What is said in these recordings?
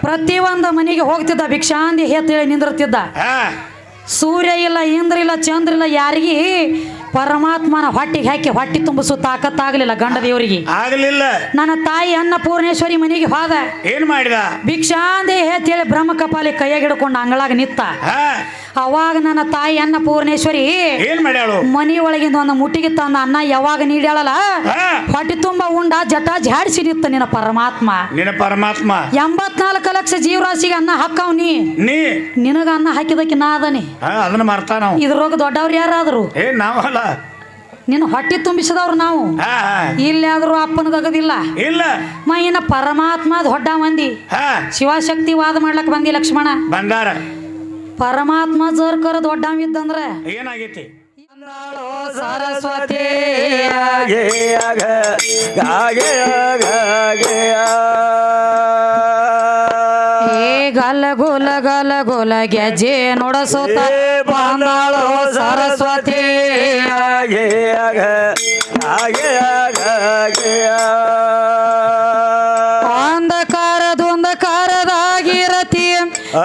ಪ್ರತಿಯೊಂದು ಮನೆಗೆ ಹೋಗ್ತಿದ್ದ ಭಿಕ್ಷಾಂದಿ ಹೇಳಿ ನಿಂದಿರ್ತಿದ್ದ. ಸೂರ್ಯ ಇಲ್ಲ ಇಂದ್ರ ಇಲ್ಲ ಚಂದ್ರ ಇಲ್ಲ ಯಾರಿಗೆ ಪರಮಾತ್ಮನ ಹೊಟ್ಟಿಗೆ ಹಾಕಿ ಹೊಟ್ಟಿ ತುಂಬಿಸೋ ತಾಕತ್ತಾಗಲಿಲ್ಲ ಗಂಡ ದೇವರಿಗೆ ಆಗಲಿಲ್ಲ. ನನ್ನ ತಾಯಿ ಅನ್ನ ಪೂರ್ಣೇಶ್ವರಿ ಮನೆಗೆ ಹೋದ. ಏನ್ ಮಾಡಿದ? ಭಿಕ್ಷಾಂದಿ ಹೇಳಿ ಬ್ರಹ್ಮ ಕಪಾಲಿ ಕೈಯಾಗ ಹಿಡ್ಕೊಂಡು ಅಂಗಳಾಗ ನಿತ್ತ. ಅವಾಗ ನನ್ನ ತಾಯಿ ಅನ್ನ ಪೂರ್ಣೇಶ್ವರಿ ಮಾಡ್ಯಾಳು? ಮನಿ ಒಳಗಿಂದ ಒಂದು ಮುಟ್ಟಿಗೆ ತಂದ ಅನ್ನ ಯಾವಾಗ ನೀಡ್ಯಾಳಲ್ಲ? ಹೊಟ್ಟಿ ತುಂಬ ಉಂಡ ಜಟ ಜಾಡಿಸಿ ನಿತ್ತ ನಿನ್ನ ಪರಮಾತ್ಮ. ನಿನ್ನ ಪರಮಾತ್ಮ. ಎಂಬತ್ನಾಲ್ಕು ಲಕ್ಷ ಜೀವರಾಶಿಗೆ ಅನ್ನ ಹಾಕವ್ ನೀ. ನಿನಗ ಅನ್ನ ಹಾಕಿದಕ್ಕೆ ನಾ ಅದನಿ. ಅದನ್ನ ಮಾಡ್ತಾ ನಾವು ಇದ್ರೊಳಗ ದೊಡ್ಡವ್ರು ಯಾರಾದ್ರು? ಏ ನಾವಲ್ಲ. ನಿನ್ನ ಹೊಟ್ಟೆ ತುಂಬಿಸಿದವ್ರು ನಾವು. ಆದ್ರೂ ಅಪ್ಪನ ಅಪ್ಪನದಗದಿಲ್ಲ ಇಲ್ಲ. ಮೈನ ಪರಮಾತ್ಮದ ಪರಮಾತ್ಮ ದೊಡ್ಡ ಮಂದಿ. ಹಾ. ಶಿವಶಕ್ತಿ ವಾದ ಮಾಡ್ಲಕ್ ಬಂದಿ ಲಕ್ಷ್ಮಣ. ಬಂದಾರ ಪರಮಾತ್ಮ ಜರ್ಕರ ದೊಡ್ಡ ಇದ್ದಂದ್ರ ಏನಾಗೈತಿ? ಸರಸ್ವತಿ ಏ ಗಲ ಗುಲ ಗಲ ಗುಲ ಗೆಜೆ ನುಡಸುತ್ತ ಬಂದಾಳೋ ಸರಸ್ವತಿ. ಅಂಧಕಾರದೊಂದಕಾರದಾಗಿರತಿ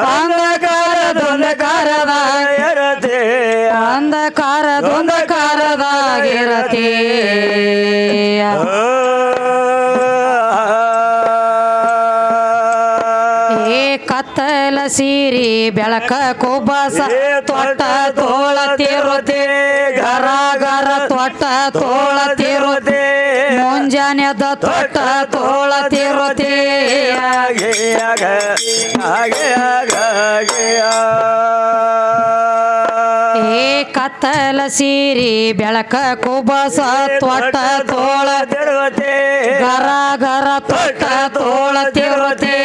ಅಂಧಕಾರದೊಂದಕಾರದ ಅಂಧಕಾರದೊಂದಕಾರದಾಗಿರತಿ ಏ ಸೀರಿ ಬೆಳಕ ಕುಬಸ ತೊಟ್ಟ ತೋಳ ತೀರುತ್ತೆ ಗರ ಗರ ತೊಟ್ಟ ತೋಳ ತೀರುತ್ತೆ ಮುಂಜಾನೆದ ತೊಟ್ಟ ತೋಳ ತೀರುತ್ತೆ ಏ ಕತ್ತಲ ಸೀರಿ ಬೆಳಕ ಕುಬಸ ತೊಟ್ಟ ತೋಳ ಗರ ಗರ ತೊಟ್ಟ ತೋಳ ತಿರುತಿ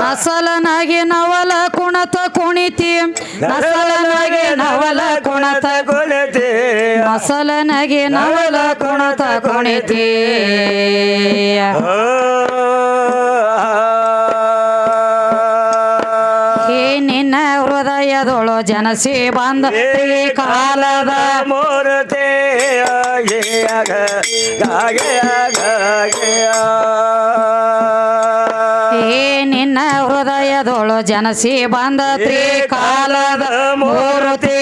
ನಸಲನಾಗಿ ನವಲ ಕುಣತ ಕುಣಿತಿ. ನಸಲನಾಗಿ ನವಲ ಕುಣತ ನಸಲನಾಗಿ ನವಲ ಕುಣತ ಕುಣಿತಿ ನಿನ್ನ ಹೃದಯದೊಳು ಜನಸಿ ಬಂದ ಈ ಕಾಲದ ಮೂರ್ತಿ ನಿನ್ನ ಹೃದಯದೊಳು ಜನಸಿ ಬಂದ ತ್ರಿಕಾಲದ ಮೂರ್ತಿ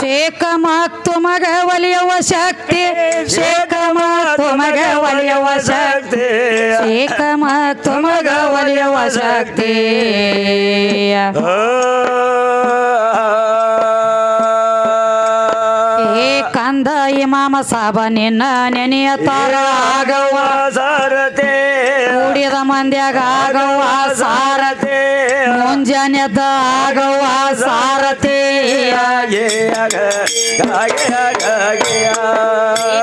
ಶೇಖ ಮತ್ತು ಮಗ ಒಲಿಯುವ ಶಕ್ತಿ ಶೇಖ ಮತ್ತು ಮಗ ಒಲಿಯುವ ಶಕ್ತಿ ಶೇಖ ಮತ್ತು ಮಗ ಒಲಿಯುವ ಶಕ್ತಿ. ಸಾಬ ನಿನ್ನ ನೆನೆಯ ತಾರ ಆಗವ ಸಾರತೆ. ಕೂಡಿದ ಮಂದ್ಯಾಗ ಆಗವ್ವ ಸಾರತೆ. ಮುಂಜಾನೆದ ಆಗವ್ವ ಸಾರತೆ.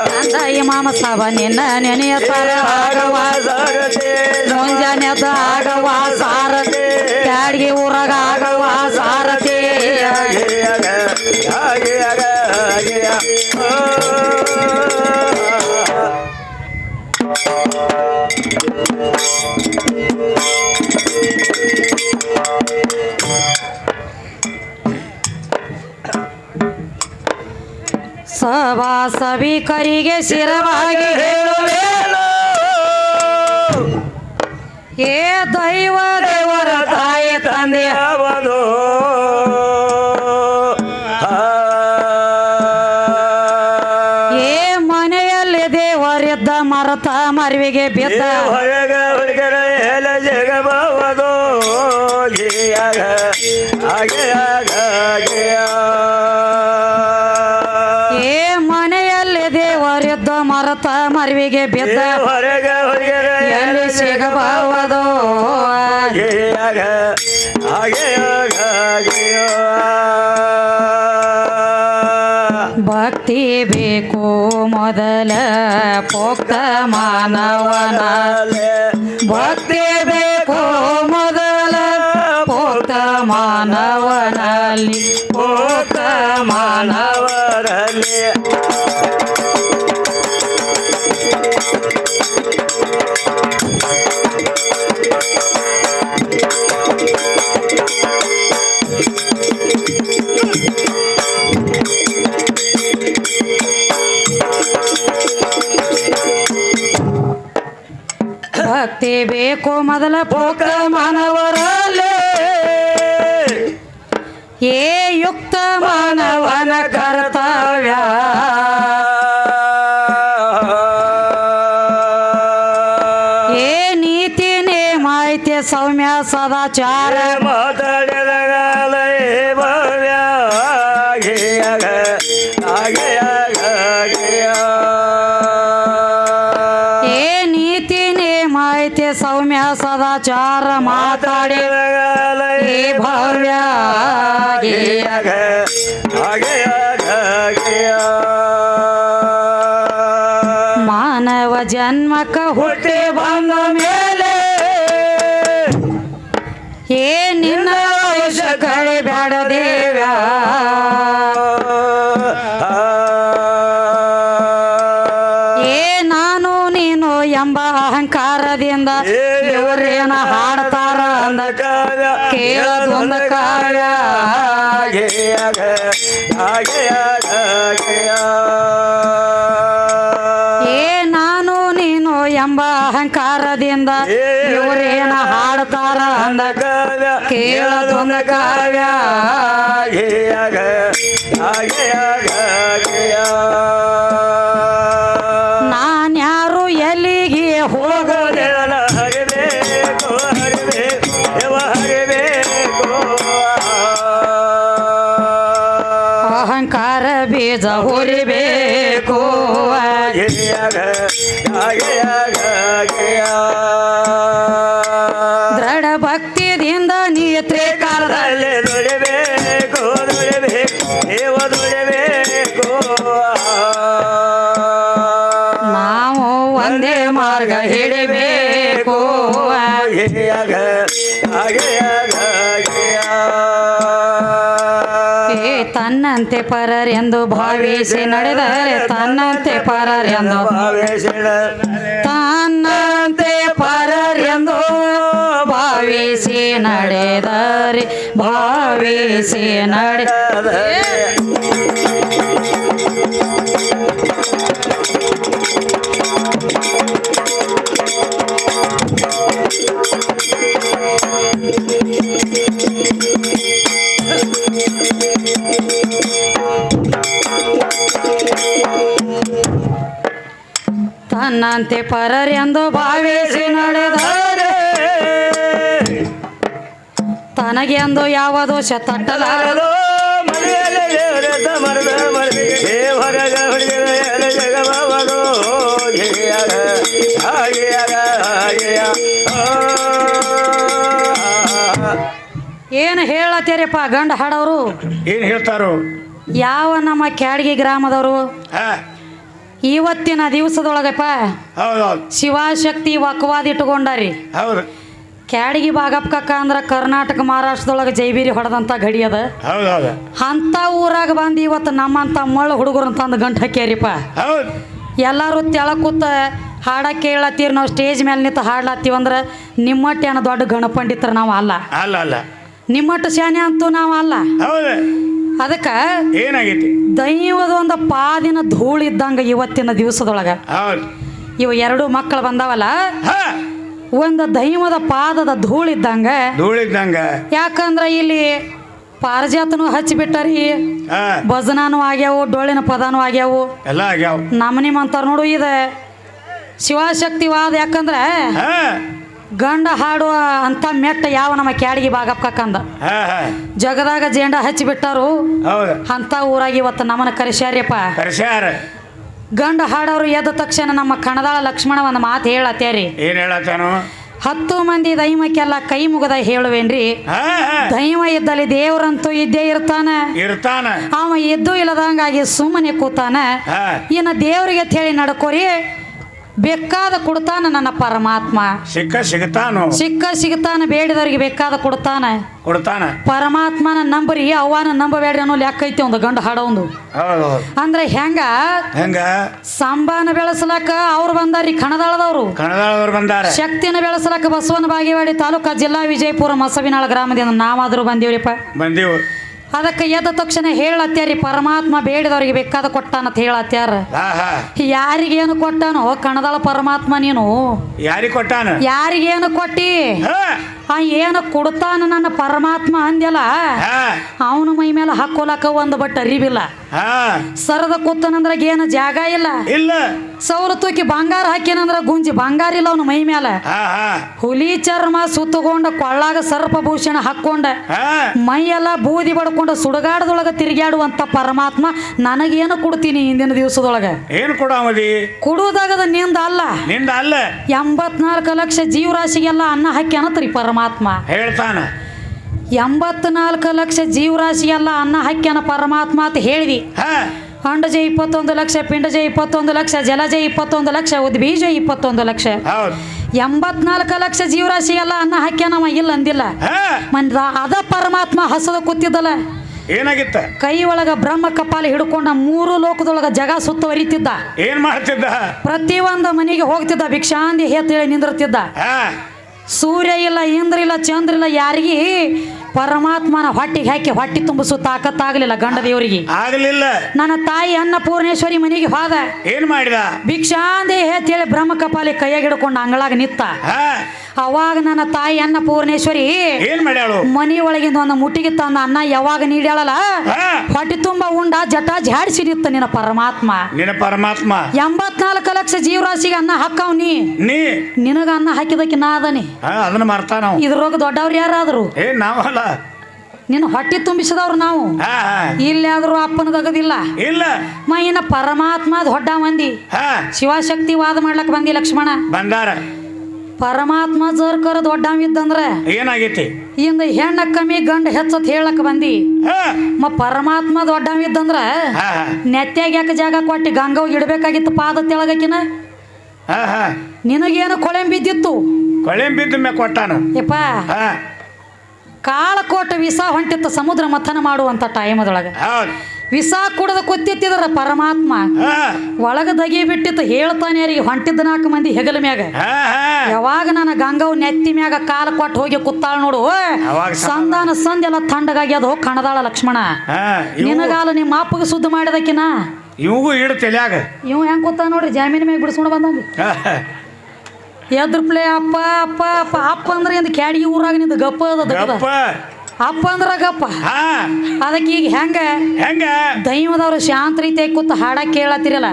ಕಂದ ಇಮಾಮ ಸಾಬ ನಿನ್ನ ನೆನೆಯ ತಾರ ಸಾರತೆ ಮುಂಜಾನೆದ ಆಗವ ಸಾರಥಿ ಸಭಾ ಸಭಿಕರಿಗೆ ಶಿರವಾಗಿ ಏ ದೈವ ದೇವರ ತಾಯಿ ತಂದೆ. ಅವನು. ಏ ಮನೆಯಲ್ಲಿ ದೇವರಿದ್ದ ಮರತ ಮರಿವಿಗೆ ಬಿದ್ದ. ಮರತ ಮರಿವಿಗೆ ಬಿದ್ದ ಎಲ್ಲಿ ಹಾಗೆ ಭಕ್ತಿ ಬೇಕು ಮೊದಲ ಪೋಕ್ತ ಮಾನವನ. ಭಕ್ತಿ ಬೇಕು ಮೊದಲ ಪೋಕ್ತ ಮಾನವನಲ್ಲಿ. ಪೋಕ್ತ ಮಾನವ ಮಾನವರಲ್ಲಿ ಮೊದಲ ಪೋಕ ಮಾನವರಲ್ಲೇ ಏ ಯುಕ್ತ ಮಾನವನ ಕರ್ತವ್ಯ. ಏ ನೀತಿ ನೇಮ ಐತಿ ಸೌಮ್ಯ ಸದಾಚಾರ. ಮಾತಾಡಿದಾಗ ಮಾನವ ಜನ್ಮಕ ಹುಟ್ಟಿ ಬಂದ ಮೇಲೆ ಏ ನಿನ್ನ ಕಳಿಬೇಡ ದೇವ್ಯ? ಎಂಬ ಅಹಂಕಾರದಿಂದ ಇವರೇನ ಹಾಡ್ತಾರ ಅಂದ ಕೇಳದೊಂದ ಕಾವ್ಯ. ನಾನ್ಯಾರು ನೀತ್ರೆ ಕಾಲದ ಕಾಲದಲ್ಲಿ ದುಡಿಬೇಕು ದುಡಿಬೇಕು ದೇವ ದುಡಿಬೇಕು ನಾವು ಒಂದೇ ಮಾರ್ಗ ಹಿಡಿಬೇಕು. ಹಾಗೆಯಾಗ ಹಾಗೆಯಾಗ ಎಂದು ತನ್ನಂತೆ ಪರರೆಂದು ಭಾವಿಸಿ ನಡೆದರೆ ತನ್ನಂತೆ ಪರರೆಂದು ಭಾವಿಸಿ ತನ್ನಂತೆ ಭಾವಿಸಿ ನಡೆದರೆ ಭಾವಿಸಿ ನಡೆ ತನ್ನಂತೆ ಪರರೆಂದು ಭಾವಿಸಿ ಜಗಮವಗೋ ಯಾವ ದೋಷ ತಟ್ಟಲಾರದು ಏನು ಹೇಳತ್ತೀರಪ್ಪ ಗಂಡ ಹಾಡವರು ಏನ್ ಹೇಳ್ತಾರು ಯಾವ ನಮ್ಮ ಕ್ಯಾಡ್ಗಿ ಗ್ರಾಮದವರು ಇವತ್ತಿನ ದಿವಸದೊಳಗಪ್ಪ ಶಿವಶಕ್ತಿ ವಕ್ವಾದ ಇಟ್ಕೊಂಡಾರಿ ಹೌದು ಕ್ಯಾಡಗಿ ಬಾಗಪ್ಕಕ್ಕ ಅಂದ್ರೆ ಕರ್ನಾಟಕ ಮಹಾರಾಷ್ಟ್ರದೊಳಗೆ ಜೈಬೀರಿ ಹೊಡೆದಂಥ ಗಡಿ ಅದ. ಹೌದೌದು ಅಂಥ ಊರಾಗ ಬಂದು ಇವತ್ತು ನಮ್ಮಂಥ ಮಳ್ಳ ಹುಡುಗರು ತಂದು ಗಂಟು ಹಾಕ್ಯಾರಿಪ್ಪ. ಹೌದು. ಎಲ್ಲರೂ ತೆಳ ಕೂತ ಹಾಡ ಕೇಳತ್ತೀರಿ ನಾವು ಸ್ಟೇಜ್ ಮೇಲೆ ನಿಂತು ಹಾಡ್ಲತ್ತೀವಿ ಅಂದ್ರ ನಿಮ್ಮಟ್ಟಿ ಅನ್ನೋ ದೊಡ್ಡ ಗಣಪಂಡಿತ್ರ ನಾವು ಅಲ್ಲ. ಅಲ್ಲ ಅಲ್ಲ. ನಿಮ್ಮಟ್ಟು ಶಾನೆ ಅಂತೂ ನಾವು ಅಲ್ಲ. ಹೌದು. ಅದಕ್ಕೆ ಏನಾಗೈತಿ? ದೈವದ ಒಂದು ಪಾದಿನ ಧೂಳು ಇದ್ದಂಗೆ ಇವತ್ತಿನ ದಿವಸದೊಳಗೆ. ಹೌದು. ಇವು ಎರಡು ಮಕ್ಕಳು ಬಂದಾವಲ್ಲ. ಒಂದು ದೈವದ ಪಾದದ ಧೂಳು ಇದ್ದಂಗೆ ಧೂಳಿದ್ದಂಗ ಯಾಕಂದ್ರೆ ಇಲ್ಲಿ ಪಾರಜಾತನು ಹಚ್ಚಿಬಿಟ್ಟರಿ. ಭಜನಾನು ಆಗ್ಯಾವು ಡೊಳ್ಳಿನ ಪದಾನು ಆಗ್ಯಾವು. ಎಲ್ಲ ಆಗ್ಯಾವ. ನಮ್ಮ ಅಂತಾರ ನೋಡು ಇದೆ ಶಿವಶಕ್ತಿವಾದ ಯಾಕಂದ್ರ ಗಂಡ ಹಾಡುವ ಅಂತ ಮೆಟ್ಟ ಯಾವ ನಮ್ಮ ಕ್ಯಾಡಿಗೆ ಬಾಗಪ್ಪಕ್ಕಂದ ಜಗದಾಗ ಜೇಂಡ ಹಚ್ಚಿಬಿಟ್ಟಾರು. ಅಂತ ಊರಾಗಿ ಇವತ್ತು ನಮ್ಮನ್ನ ಕರೆಸ್ಯಾರ್ಯಪ್ಪ ಕರ್ಸ್ಯಾರ. ಗಂಡ ಹಾಡೋರು ಎದ್ದ ತಕ್ಷಣ ನಮ್ಮ ಕಣದಾಳ ಲಕ್ಷ್ಮಣ ಒಂದು ಮಾತು ಹೇಳತ್ತೇರಿ. ಏನ್ ಹೇಳತ್ತಾನು? ಹತ್ತು ಮಂದಿ ದೈವಕ್ಕೆಲ್ಲ ಕೈ ಮುಗದ ಹೇಳುವೇನ್ರಿ? ಹಾ ಹಾ. ದೈವ ಇದ್ದಲ್ಲಿ ದೇವರಂತೂ ಇದ್ದೇ ಇರ್ತಾನ? ಇರ್ತಾನ. ಅವ ಎದ್ದು ಇಲ್ಲದಂಗಾಗಿ ಸುಮ್ಮನೆ ಕೂತಾನ? ಹಾ. ಇನ್ನು ದೇವರಿಗೆ ಹೇಳಿ ನಡ್ಕೋರಿ. ಬೇಕಾದ ಕೊಡ್ತಾನ ನನ್ನ ಪರಮಾತ್ಮ. ಸಿಕ್ಕ ಸಿಗತಾನ? ಸಿಕ್ಕ ಸಿಗತಾನ ಬೇಡಿದವರಿಗೆ ಬೇಕಾದ ಕೊಡ್ತಾನ. ಕೊಡ್ತಾನ? ಪರಮಾತ್ಮನ ನಂಬರಿ ಅವನ ನಂಬಬೇಡ್ರಿ ಅನ್ನೋ ಲೆಕ್ಕ ಐತಿ ಒಂದು ಗಂಡು ಹಾಡೋಂದು ಅಂದ್ರೆ ಹೆಂಗ? ಹೆಂಗ? ಸಂಬಾನ ಬೆಳೆಸಲಕ್ಕ ಅವ್ರು ಬಂದಾರಿ ಕಣದಾಳದವ್ರು. ಕಣದಾಳದವ್ರು ಬಂದಾರ. ಶಕ್ತಿನ ಬೆಳೆಸಲಕ್ಕ ಬಸವನ ಬಾಗೇವಾಡಿ ತಾಲೂಕಾ ಜಿಲ್ಲಾ ವಿಜಯಪುರ ಮಸವಿನಾಳ ಗ್ರಾಮದಿಂದ ನಾವಾದ್ರೂ ಬಂದೀವ್ರಿಪ್ಪ. ಬಂದೀವು. ಅದಕ್ಕೆ ಎದ್ದ ತಕ್ಷಣ ಹೇಳತ್ಯಾರಿ ಪರಮಾತ್ಮ ಬೇಡಿದವ್ರಿಗೆ ಬೇಕಾದ ಕೊಟ್ಟಾನಂತ ಹೇಳತ್ಯಾರ. ಯಾರಿಗೇನು ಕೊಟ್ಟಾನೋ ಕಣದಾಳ ಪರಮಾತ್ಮ ನೀನು. ಯಾರಿಗೆ ಕೊಟ್ಟಾನ? ಯಾರಿಗೇನು ಕೊಟ್ಟಿ? ಆ ಏನು ಕೊಡ್ತಾನ ನನ್ನ ಪರಮಾತ್ಮ ಅಂದ್ಯಲ್ಲ? ಅವನ ಮೈ ಮೇಲೆ ಹಾಕೋಲಕ ಒಂದು ಬಟ್ ಅರಿವಿಲ್ಲ. ಸರದ ಕೂತನಂದ್ರ ಏನು ಜಾಗ ಇಲ್ಲ. ಇಲ್ಲ. ಸೌರ ತೂಕಿ ಬಂಗಾರ ಹಾಕಿನಂದ್ರ ಗುಂಜಿ ಬಂಗಾರ ಇಲ್ಲ ಅವನ ಮೈ ಮೇಲೆ ಹುಲಿ ಚರ್ಮ ಸುತ್ತಕೊಂಡ ಕೊಳ್ಳಾಗ ಸರ್ಪಭೂಷಣ ಹಾಕೊಂಡ ಹಾ. ಮೈಯೆಲ್ಲ ಬೂದಿ ಬಡ್ಕೊಂಡ ಸುಡಗಾಡದೊಳಗ ತಿರುಗಾಡುವಂತ ಪರಮಾತ್ಮ ನನಗೇನು ಕೊಡ್ತೀನಿ ಹಿಂದಿನ ದಿವಸದೊಳಗ? ಏನು ಕೊಡಾಮದಿ ಕೊಡುವುದಾಗದ ನಿಂದ ಅಲ್ಲ. ನಿಂದ ಅಲ್ಲ. ಎಂಬತ್ನಾಲ್ಕು ಲಕ್ಷ ಜೀವರಾಶಿಗೆಲ್ಲ ಅನ್ನ ಹಾಕ್ಯಾನತ್ರಿ ಅನ್ನತ್ರಿ ಪರಮಾತ್ಮ. ಹೇಳ್ತಾನೆ. ಎಂಬತ್ನಾಲ್ಕು ಲಕ್ಷ ಜೀವರಾಶಿ ಎಲ್ಲ ಅನ್ನ ಹಾಕ್ಯಾನ ಪರಮಾತ್ಮ ಅಂತ ಹೇಳಿದಿ. ಅಂಡಜ ಇಪ್ಪತ್ತೊಂದು ಲಕ್ಷ ಪಿಂಡಜ ಇಪ್ಪತ್ತೊಂದು ಲಕ್ಷ ಜಲಜ ಇಪ್ಪತ್ತೊಂದು ಲಕ್ಷ ಉದ್ಬೀಜ ಇಪ್ಪತ್ತೊಂದು ಲಕ್ಷ. ಎಂಬತ್ನಾಲ್ಕು ಲಕ್ಷ ಜೀವರಾಶಿ ಎಲ್ಲ ಅನ್ನ ಹಾಕ್ಯಾನವ ಇಲ್ಲ ಅಂದಿಲ್ಲ. ಮಂದ ಅದ ಪರಮಾತ್ಮ ಹಸದ ಕೂತಿದ್ದಲ್ಲ ಏನಾಗಿತ್ತ? ಕೈ ಒಳಗ ಬ್ರಹ್ಮ ಕಪಾಲ ಹಿಡ್ಕೊಂಡ ಮೂರು ಲೋಕದೊಳಗ ಜಗ ಸುತ್ತುವರಿತಿದ್ದ ಏನ್ ಮಾಡ್ತಿದ್ದ? ಪ್ರತಿಯೊಂದು ಮನೆಗೆ ಹೋಗ್ತಿದ್ದ ಭಿಕ್ಷಾಂದಿ ಹೇಳಿ ನಿಂದಿರ್ತಿದ್ದ. ಸೂರ್ಯ ಇಲ್ಲ ಇಂದ್ರ ಇಲ್ಲ ಚಂದ್ರ ಇಲ್ಲ ಯಾರಿಗೆ ಪರಮಾತ್ಮನ ಹೊಟ್ಟಿಗೆ ಹಾಕಿ ಹೊಟ್ಟಿ ತುಂಬಿಸೋ ತಾಕತ್ತಾಗಲಿಲ್ಲ ಗಂಡ ದೇವರಿಗೆ. ಆಗಲಿಲ್ಲ. ನನ್ನ ತಾಯಿ ಅನ್ನ ಪೂರ್ಣೇಶ್ವರಿ ಮನೆಗೆ ಹೋದ. ಏನ್ ಮಾಡಿದ? ಭಿಕ್ಷಾಂದಿ ಹೇಳಿ ಬ್ರಹ್ಮ ಕಪಾಲಿ ಕೈಯಾಗ ಹಿಡ್ಕೊಂಡು ಅಂಗಳಾಗ ನಿತ್ತ. ಅವಾಗ ನನ್ನ ತಾಯಿ ಅನ್ನ ಪೂರ್ಣೇಶ್ವರಿ ಮಾಡ್ಯಾಳು? ಮನಿ ಒಳಗಿಂದ ಒಂದು ಮುಟ್ಟಿಗೆ ತಂದ ಅನ್ನ ಯಾವಾಗ ನೀಡ್ಯಾಳಲ್ಲ? ಹೊಟ್ಟಿ ತುಂಬ ಉಂಡ ಜಟ ಜಾಡಿಸಿ ನಿತ್ತ ನಿನ್ನ ಪರಮಾತ್ಮ. ನಿನ್ನ ಪರಮಾತ್ಮ. ಎಂಬತ್ನಾಲ್ಕು ಲಕ್ಷ ಜೀವರಾಶಿಗೆ ಅನ್ನ ಹಾಕವ್ ನೀ. ನೀ. ನಿನಗ ಅನ್ನ ಹಾಕಿದಕ್ಕೆ ನಾ ಅದನಿ. ಅದನ್ನ ಮಾಡ್ತಾ ನಾವು ಇದ್ರೊಳಗ ದೊಡ್ಡವ್ರು ಯಾರಾದ್ರು? ಏ ನಾವಲ್ಲ. ನಿನ್ನ ಹೊಟ್ಟೆ ತುಂಬಿಸಿದವ್ರು ನಾವು. ಇಲ್ಲಾದ್ರೂ ಅಪ್ಪನ ಅಪ್ಪನದಗದಿಲ್ಲ ಇಲ್ಲ. ಮೈನ ಪರಮಾತ್ಮ ದೊಡ್ಡ ಮಂದಿ. ಶಿವಶಕ್ತಿ ವಾದ ಮಾಡ್ಲಕ್ ಬಂದಿ ಲಕ್ಷ್ಮಣ. ಬಂದಾರ ಪರಮಾತ್ಮ ಜರ್ಕರ ದೊಡ್ಡವಿದ್ದಂದ್ರ ಏನಾಗೈತಿ? ಇಂದ ಹೆಣ್ಣ ಕಮ್ಮಿ ಗಂಡ ಹೆಚ್ಚತ್ ಹೇಳಕ್ ಬಂದಿ. ಮ ಪರಮಾತ್ಮ ದೊಡ್ಡ ಇದ್ದಂದ್ರ ನೆತ್ತಾಗ ಯಾಕೆ ಜಾಗ ಕೊಟ್ಟು ಗಂಗವ್ ಇಡ್ಬೇಕಾಗಿತ್ತು ಪಾದ ತೆಳಗಕಿನ? ನಿನಗೇನು ಕೊಳೆಂ ಬಿದ್ದಿತ್ತು ಕೊಳೆಂ ಬಿದ್ದ ಮ್ಯಾಗ ಕೊಟ್ಟಾನ. ಯಪ್ಪ. ಹಾ ಕಾಳ ಕೋಟ ವಿಸ ಹೊಂಟಿತ್ತು ಸಮುದ್ರ ಮಥನ ಮಾಡುವಂತ ಟೈಮದೊಳಗ ವಿಸ ಕುಡದ ಕೂತಿತ್ತಿದ್ರ ಪರಮಾತ್ಮ. ಒಳಗ ದಗಿ ಬಿಟ್ಟಿತ್ತು ಹೇಳ್ತಾನೆ ಯಾರಿಗೆ ಹೊಂಟಿದ್ದ ನಾಲ್ಕು ಮಂದಿ ಹೆಗಲ ಮ್ಯಾಗ. ಯಾವಾಗ ನನ್ನ ಗಂಗವ್ ನೆತ್ತಿ ಮ್ಯಾಗ ಕಾಲ ಕೊಟ್ಟು ಹೋಗಿ ಕುತ್ತಾಳ ನೋಡು. ಸಂದಾನ ಸಂದೆಲ್ಲ ಹೋಗಿ ಕಣದಾಳ ಲಕ್ಷ್ಮಣ. ನಿನಗಾಲ ನಿಮ್ಮ ಅಪ್ಪಗೆ ಸುದ್ದಿ ಮಾಡಿದಕಿನ? ಇವು ಇಡು ತಲ್ಯಾಗ. ಇವ್ ಹೆಂಗ್ ಕೂತ ನೋಡ್ರಿ ಜಾಮೀನ್ ಮ್ಯಾಗ ಬಿಡಿಸ್ಕೊಂಡು ಬಂದಂಗ ಹಾ, ಹಾ. ಎದ್ರ ಪ್ಲೇ ಅಪ್ಪ ಅಪ್ಪ ಅಪ್ಪ. ಅಪ್ಪ ಅಂದ್ರೆ ಇಂದ ಕ್ಯಾಡಿಗೆ ಊರಾಗ ನಿಂದ ಗಪ್ಪ ಅದ. ಗಪ್ಪ. ಅಪ್ಪ ಅಂದ್ರ ಗಪ್ಪ. ಅದಕ್ಕೆ ಈಗ ಹೆಂಗ? ಹೆಂಗ? ದೈವದವ್ರು ಶಾಂತ ರೀತಿಯಾಗಿ ಕೂತ್ ಹಾಡ ಕೇಳತ್ತಿರಲ್ಲ?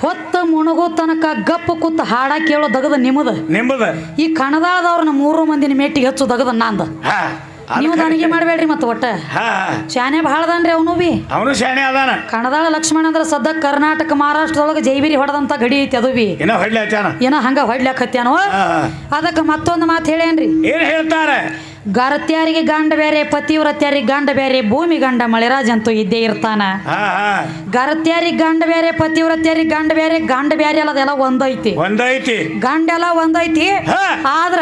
ಹೊತ್ತ ಮುಣಗೋ ತನಕ ಗಪ್ಪ ಕೂತ್ ಹಾಡ ಕೇಳೋ ದಗದ ನಿಮ್ಮದ? ನಿಮ್ಮದ. ಈ ಕಣದಾಳದವ್ರನ್ನ ಮೂರು ಮಂದಿನ ಮೇಟಿಗೆ ಹಚ್ಚು ದಗದ ನಂದ? ನೀವು ನನಗೆ ಮಾಡಬೇಡ್ರಿ ಮತ್ತೆ ಒಟ್ಟ. ಹಾ ಶಾನೆ ಭಾಳದನ್ರಿ ಅವನು ಬಿ. ಅವನು ಶಾಣೆ ಅದಾನ. ಕಣದಾಳ ಲಕ್ಷ್ಮಣ ಅಂದ್ರೆ ಸದ್ದ ಕರ್ನಾಟಕ ಮಹಾರಾಷ್ಟ್ರದೊಳಗೆ ಜೈವಿರಿ ಹೊಡೆದಂತ ಗಡಿ ಐತಿ ಅದು ಬಿ. ಏನೋ ಹೊಡ್ಲಿ ಹಚ್ಚಾನ ಏನ ಹಂಗ ಹೊಡ್ಲಾಕ್ ಹತ್ಯಾನೋ ಹಾ. ಅದಕ್ಕೆ ಮತ್ತೊಂದು ಮಾತು ಹೇಳೇನ್ರಿ ಏನ್ ಹೇಳ್ತಾರೆ? ಗರತ್ಯಾರಿಗೆ ಗಂಡ ಬೇರೆ ಪತಿವ್ರತ್ಯಾರಿಗೆ ಗಂಡ ಬೇರೆ ಭೂಮಿ ಗಂಡ ಮಳೆರಾಜ್ ಅಂತೂ ಇದ್ದೇ ಇರ್ತಾನ. ಗರತ್ಯಾರಿಗೆ ಗಂಡ ಬೇರೆ ಪತಿವ್ರತ್ಯಾರಿಗೆ ಗಂಡ ಬೇರೆ ಗಂಡ ಬೇರೆ ಅಲ್ಲದೆಲ್ಲ ಒಂದೈತಿ. ಒಂದೈತಿ. ಗಂಡೆಲ್ಲ ಒಂದೈತಿ. ಹಾ. ಆದ್ರ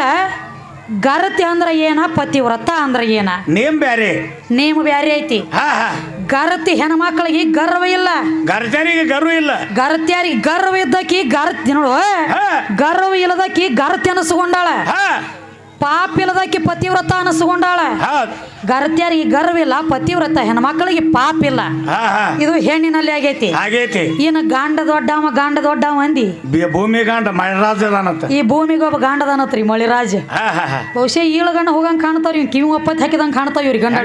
ಗರತಿ ಅಂದ್ರ ಏನ ಪತಿವ್ರತ ಅಂದ್ರ ಏನ? ನೇಮ್ ಬ್ಯಾರೆ. ನೇಮ್ ಬ್ಯಾರೆ ಐತಿ. ಹಾ ಹಾ. ಗರತಿ ಹೆಣ್ಮಕ್ಳಿಗೆ ಗರ್ವ ಇಲ್ಲ. ಗರ್ಜನಿಗೆ ಗರ್ವ ಇಲ್ಲ. ಗರತ್ಯಾರಿಗೆ ಗರ್ವ ಇದ್ದಕಿ ಗರತಿ ನೋಡು. ಗರ್ವ ಇಲ್ಲದಕಿ ಗರತಿ ಅನಿಸ್ಕೊಂಡಾಳ. ಪಾಪ ಇಲ್ಲದಕ್ಕೆ ಪತಿವ್ರತ ಅನಸ್ಕೊಂಡಾಳ. ಹೌದ್. ಈ ಗರ್ವ ಇಲ್ಲ ಪತಿವ್ರತ ಹೆಣ್ಮಕ್ಳಿಗೆ ಪಾಪ ಇಲ್ಲ ಇದು ಹೆಣ್ಣಿನಲ್ಲಿ ಆಗೈತಿ. ಆಗೈತಿ. ಗಂಡ ದೊಡ್ಡವ ಗಂಡ ದೊಡ್ಡವ ಅಂದಿ. ಭೂಮಿ ಗಂಡ ಮಳಿರಾಜ ಈ ಭೂಮಿಗೆ ಒಬ್ಬ ಗಾಂಡದನತ್ರಿ ಮಳಿರಾಜ. ಬಹುಶಃ ಈಳು ಗಂಡ ಹೋಗಂಗ್ ಕಾಣ್ತಾವ್ರಿ ಇವ್ ಕಿವಿ ಒಪ್ಪತ್ ಹಾಕಿದಂಗ್ ಕಾಣ್ತಾವ್ ಇವ್ರಿ ಗಂಡ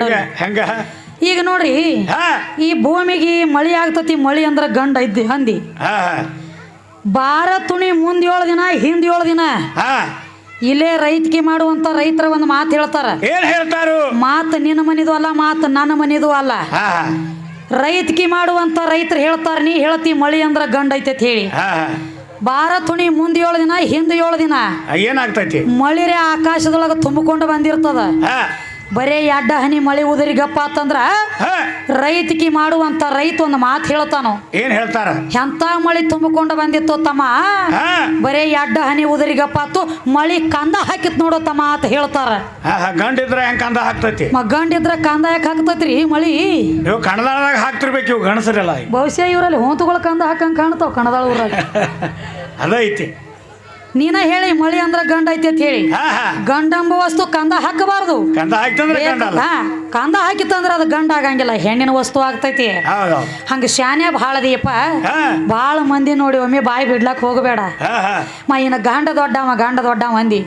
ಹೆಂಗ ಈಗ ನೋಡ್ರಿ ಈ ಭೂಮಿಗೆ ಮಳಿ ಆಗ್ತತಿ ಮಳಿ ಅಂದ್ರ ಗಂಡ ಇದ್ದಿ ಹಂದಿ ಬಾರ ತುಣಿ ಮುಂದ್ ಏಳು ದಿನ ಹಿಂದ್ ಏಳು ದಿನ. ಇಲ್ಲೇ ರೈತಕಿ ಮಾಡುವಂತ ರೈತರ ಒಂದು ಮಾತು ಹೇಳ್ತಾರ. ಏನ್ ಹೇಳ್ತಾರು? ಮಾತು ನಿನ್ನ ಮನಿದು ಅಲ್ಲ ಮಾತು ನನ್ನ ಮನಿದು ಅಲ್ಲ. ರೈತಿಗೆ ಮಾಡುವಂತ ರೈತರು ಹೇಳ್ತಾರ ನೀ ಹೇಳ್ತಿ ಮಳಿ ಅಂದ್ರ ಗಂಡ ಐತೈತಿ ಹೇಳಿ. ಹಾ ಹುಣಿ ಮುಂದ್ ಏಳು ದಿನ ಹಿಂದೆ ಏಳು ದಿನ ಏನಾಗ್ತೈತಿ? ಮಳಿರೆ ಆಕಾಶದೊಳಗ ತುಂಬಿಕೊಂಡು ಬಂದಿರ್ತದ. ಬರೇ ಎಡ್ಡ ಹನಿ ಮಳೆ ಉದರಿ ಗಪ್ಪ ಅಂತಂದ್ರ ರೈತಿಕಿ ಮಾಡುವಂತ ರೈತ ಒಂದು ಮಾತು ಹೇಳ್ತಾನು. ಏನ್ ಹೇಳ್ತಾರ? ಎಂತ ಮಳಿ ತುಂಬಿಕೊಂಡು ಬಂದಿತ್ತು ತಮ್ಮ? ಬರೇ ಎಡ್ಡ ಹನಿ ಉದರಿಗಪ್ಪ ಆತು ಮಳಿ ಕಂದ ಹಾಕಿತ್ ನೋಡೋ ತಮ್ಮ ಅಂತ ಹೇಳ್ತಾರ. ಗಂಡಿದ್ರ ಹೆಂಗ್ ಕಂದ ಹಾಕ್ತೈತಿ? ಗಂಡಿದ್ರ ಕಂದ ಯಾಕ ಹಾಕ್ತೈತ್ರಿ ಮಳಿ? ಕಣದಾಳದಾಗ ಹಾಕ್ತಿರ್ಬೇಕು ಇವು ಗಣಸರಿಲ್ಲ ಬಹುಶಃ ಇವರಲ್ಲಿ ಹೊಂತುಗಳ ಕಂದ ಹಾಕಂಗ್ ಕಾಣ್ತಾವ ಕಣದಾಳ ಊರಾಗ. ಅದ ಐತಿ ನೀನ ಹೇಳಿ ಮಳಿ ಅಂದ್ರ ಗಂಡ ಐತಿ ಅಂತ ಹೇಳಿ. ಗಂಡಂಬ ವಸ್ತು ಕಂದ ಹಾಕಬಾರ್ದು. ಕಂದ ಹಾಕ್ತಂದ್ರೆ ಕಂದ ಹಾಕಿತ್ತಂದ್ರ ಅದು ಗಂಡ ಆಗಂಗಿಲ್ಲ ಹೆಣ್ಣಿನ ವಸ್ತು ಆಗ್ತೈತಿ. ಹಂಗ ಶಾನೆ ಭಾಳ ದೀಪ ಭಾಳ ಮಂದಿ ನೋಡಿ ಒಮ್ಮೆ ಬಾಯಿ ಬಿಡ್ಲಕ್ ಹೋಗಬೇಡ. ಮ ಇನ್ನ ಗಂಡ ದೊಡ್ಡವ ಗಂಡ ದೊಡ್ಡ ಮಂದಿ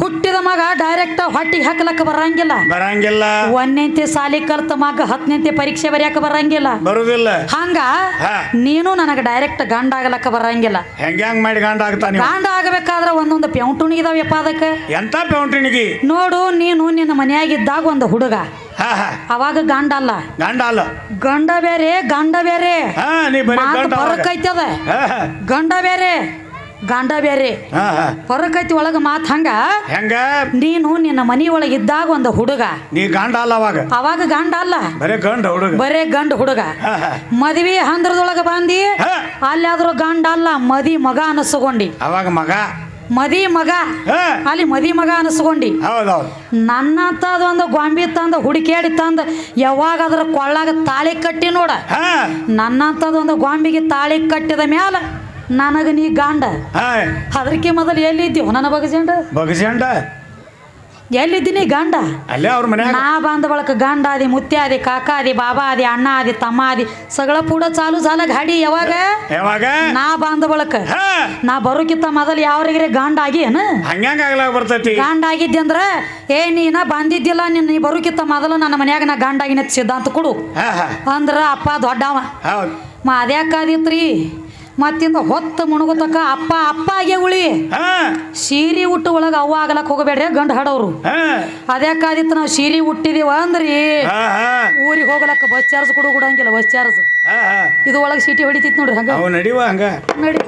ಹುಟ್ಟಿದ ಮಗ ಡೈರೆಕ್ಟ್ ಹೊಟ್ಟಿ ಹಾಕ್ಲಕ್ಕ ಬರಂಗಿಲ್ಲ. ಬರಂಗಿಲ್ಲ. ಒಂದನೇ ಸಾಲಿ ಕಲ್ತ ಮಗ ಹತ್ತನೇಂತೆ ಪರೀಕ್ಷೆ ಬರೆಯಕ ಬರಂಗಿಲ್ಲ. ಬರುದಿಲ್ಲ. ಹಂಗ ನೀನು ನನಗೆ ಡೈರೆಕ್ಟ್ ಗಂಡ ಆಗ್ಲಕ್ಕ ಬರಂಗಿಲ್ಲ. ಹೆಂಗ್ ಹೆಂಗ್ ಮಾಡಿ ಗಂಡ ಆಗ್ತಾನೆ ಗಂಡ ಆಗಬೇಕಾದ್ರ ಒಂದೊಂದು ಪೆಂಟುಣಿಗಿದಾವಪ್ಪ ಅದಕ್ಕೆ. ಎಂತ ಪೆಂಟುಣಿಗಿ? ನೋಡು ನೀನು ನಿನ್ನ ಮನೆಯಾಗಿದ್ದಾಗ ಒಂದು ಹುಡುಗ. ಅವಾಗ ಗಂಡ ಅಲ್ಲ. ಗಂಡ ಅಲ್ಲ. ಗಂಡ ಬೇರೆ ಗಂಡ ಬೇರೆ. ಹಾ ನೀ ಬರೀ ಗಂಡ ಅವಾಗ. ಫರಕ್ ಐತದ ಹಾ ಹಾ. ಗಂಡ ಬೇರೆ. ಗಂಡ ಬೇರೆ ಹಾ ಹಾ. ಫರಕ್ ಒಳಗ ಮಾತು ಹಂಗ? ಹೆಂಗ? ನೀನು ನಿನ್ನ ಮನೆಯೊಳಗೆ ಇದ್ದಾಗ ಒಂದು ಹುಡುಗ. ನೀ ಗಂಡ ಅಲ್ಲ ಅವಾಗ? ಅವಾಗ ಗಂಡ ಅಲ್ಲ. ಬರೇ ಗಂಡ ಹುಡುಗ. ಬರೇ ಗಂಡ ಹುಡುಗ. ಹಾ ಹಾ. ಮದ್ವಿ ಹಂದ್ರದೊಳಗ ಬಂದಿ? ಹಾ. ಅಲ್ಲಾದ್ರೂ ಗಂಡ ಅಲ್ಲ ಮದಿ ಮಗ ಅನಸ್ಕೊಂಡಿ. ಅವಾಗ ಮಗ? ಮದಿ ಮಗ? ಹಾ. ಅಲ್ಲಿ ಮದಿ ಮಗ ಅನಸ್ಕೊಂಡಿ. ನನ್ನ ಒಂದು ಗೊಂಬಿ ತಂದ ಹುಡುಕೇಡಿ ತಂದ ಯಾವಾಗ ಅದ್ರ ಕೊಳ್ಳಾಗ ತಾಳಿ ಕಟ್ಟಿ ನೋಡ. ಹಾ. ನನ್ನಂತದ ಒಂದು ಗೊಂಬಿಗೆ ತಾಳಿ ಕಟ್ಟಿದ ಮ್ಯಾಲ ನನಗ ನೀ ಗಾಂಡ. ಅದಕ್ಕೆ ಮೊದಲು ಎಲ್ಲಿದ್ದೀವ ನನ್ನ ಬಗಜಂಡ? ಬಗಜಂಡ? ಎಲ್ಲಿದ್ದೀನಿ ಗಂಡ? ಅಲ್ಲೇ ಅವ್ರ ಮನ್ಯಾಗ. ನಾ ಬಂದ ಬಳಕ ಗಂಡ ಆದಿ ಮುತ್ಯ ಆದಿ ಕಾಕ ಆದಿ ಬಾಬಾ ಆದಿ ಅಣ್ಣ ಆದಿ ತಮ್ಮ ಆದಿ ಸಗಳ ಪೂಡ ಚಾಲು ಸಾಲ ಗಾಡಿ ಯಾವಾಗ? ಯಾವಾಗ? ನಾ ಬಂದ ಬಳಕ. ನಾ ಬರೋಕಿತ್ತ ಮೊದಲು ಯಾವ್ರಿಗ್ರೆ ಗಂಡ ಆಗಿ ಏನ ಹಂಗ್ಯಾಂಗ ಬರ್ತೈತಿ. ಗಂಡ ಆಗಿದ್ದೆ ಅಂದ್ರ ಏ ನೀನ ಬಂದಿದ್ದಿಲ್ಲ ನಿನ್ನ ನೀ ಬರೋಕಿತ್ತ ಮೊದಲು ನನ್ನ ಮನ್ಯಾಗ ನಾ ಗಂಡ ಆಗಿನ ಸಿದ್ಧಾಂತ ಕೊಡು. ಅಂದ್ರ ಅಪ್ಪ ದೊಡ್ಡವ. ಹೌದು. ಮ ಅದ್ಯಾಕಾದಿತ್ರಿ ಮತ್ತಿಂದ ಹೊತ್ತ ಮುಣಗುತಕ್ಕ ಅಪ್ಪ ಅಪ್ಪ ಆಗೇ ಉಳಿ. ಸೀರೆ ಉಟ್ಟು ಒಳಗೆ ಅವ್ವ ಆಗಲಕ್ ಹೋಗಬೇಡ್ರಿ ಗಂಡ ಹಾಡೋರು. ಅದ್ಯಾಕಾದಿತ್ತು ನಾವು ಸೀರೆ ಹುಟ್ಟಿದೀವ ಅಂದ್ರಿ. ಊರಿಗೆ ಹೋಗ್ಲಕ್ಕ ಬಸ್ ಚಾರ್ಜ್ ಕೊಡು ಕೊಡಂಗಿಲ್ಲ ಬಸ್ ಚಾರ್ಜ್. ಇದು ಒಳಗೆ ಸೀಟಿ ಹೊಡಿತೈತಿ ನೋಡ್ರಿ ಹಂಗ. ಅವು ನಡಿವ ಹಂಗ. ನಡಿ.